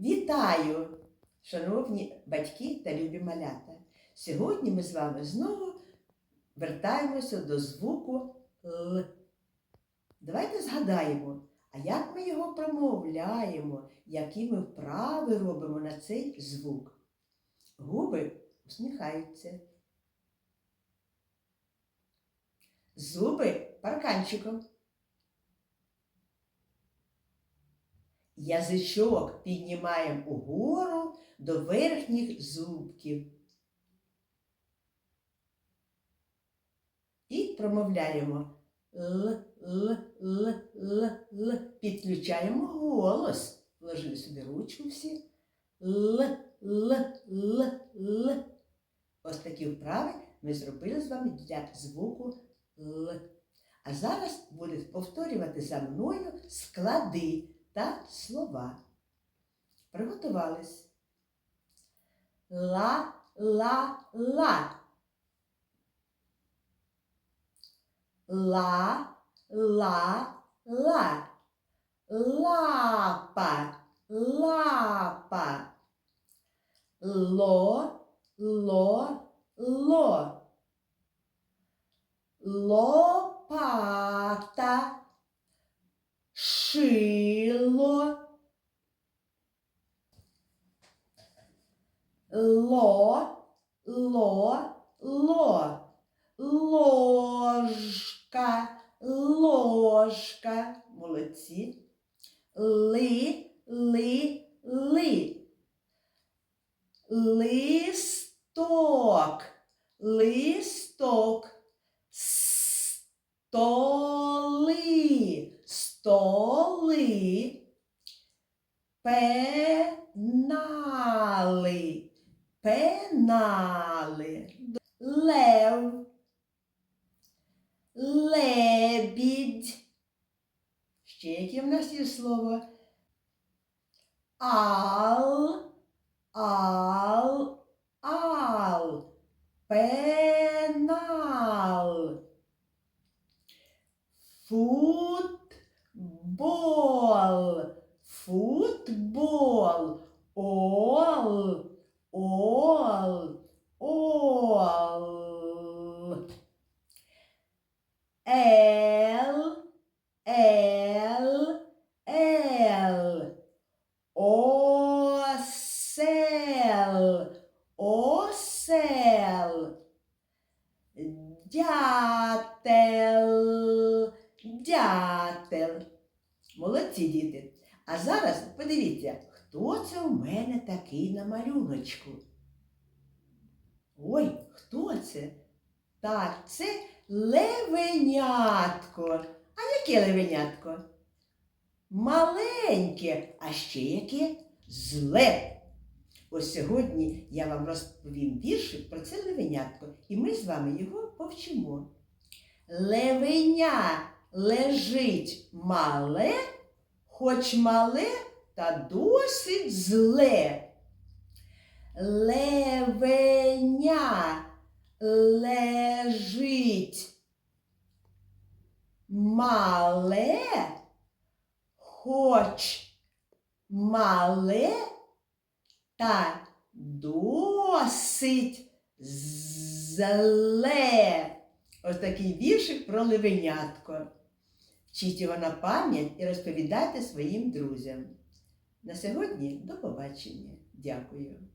Вітаю, шановні батьки та любі малята. Сьогодні ми з вами знову вертаємося до звуку Л. Давайте згадаємо, а як ми його промовляємо, які ми вправи робимо на цей звук. Губи усміхаються. Зуби парканчиком. Язичок піднімаємо угору до верхніх зубків. І промовляємо Л, Л, Л, Л, Л. Підключаємо голос. Вложили собі ручку всі. Л, Л, Л, Л. Ось такі вправи ми зробили з вами для звуку Л. А зараз будете повторювати за мною склади та слова. Приготувались. Ла, ла, ла. Ла, ла, ла. Лапа, лапа. Ло, ло, ло. Лопата шило, ло, ло, ло, ложка, ложка, молодці, ли, ли, ли, листок, листок, столи, столи, пенали, пенали, лев, лебідь. Ще яке в нас є слово? Ал, ал, ал, пенал. Футбол, футбол, ол, Ел, ел, ел. Осел, осел. Дятел, дятел. Молодці діти. А зараз подивіться, хто це у мене такий на малюночку. Ой, хто це? Так, це левенятко. А яке левенятко? Маленьке, а ще яке зле. Ось сьогодні я вам розповім віршик про це левенятко, і ми з вами його повчимо. Левеня лежить мале, хоч мале та досить зле. Левеня лежить мале, хоч мале та досить зле. Ось такий віршик про левенятко. Вчіть його на пам'ять і розповідайте своїм друзям. На сьогодні до побачення. Дякую.